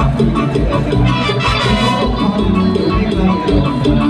ยี่ย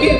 give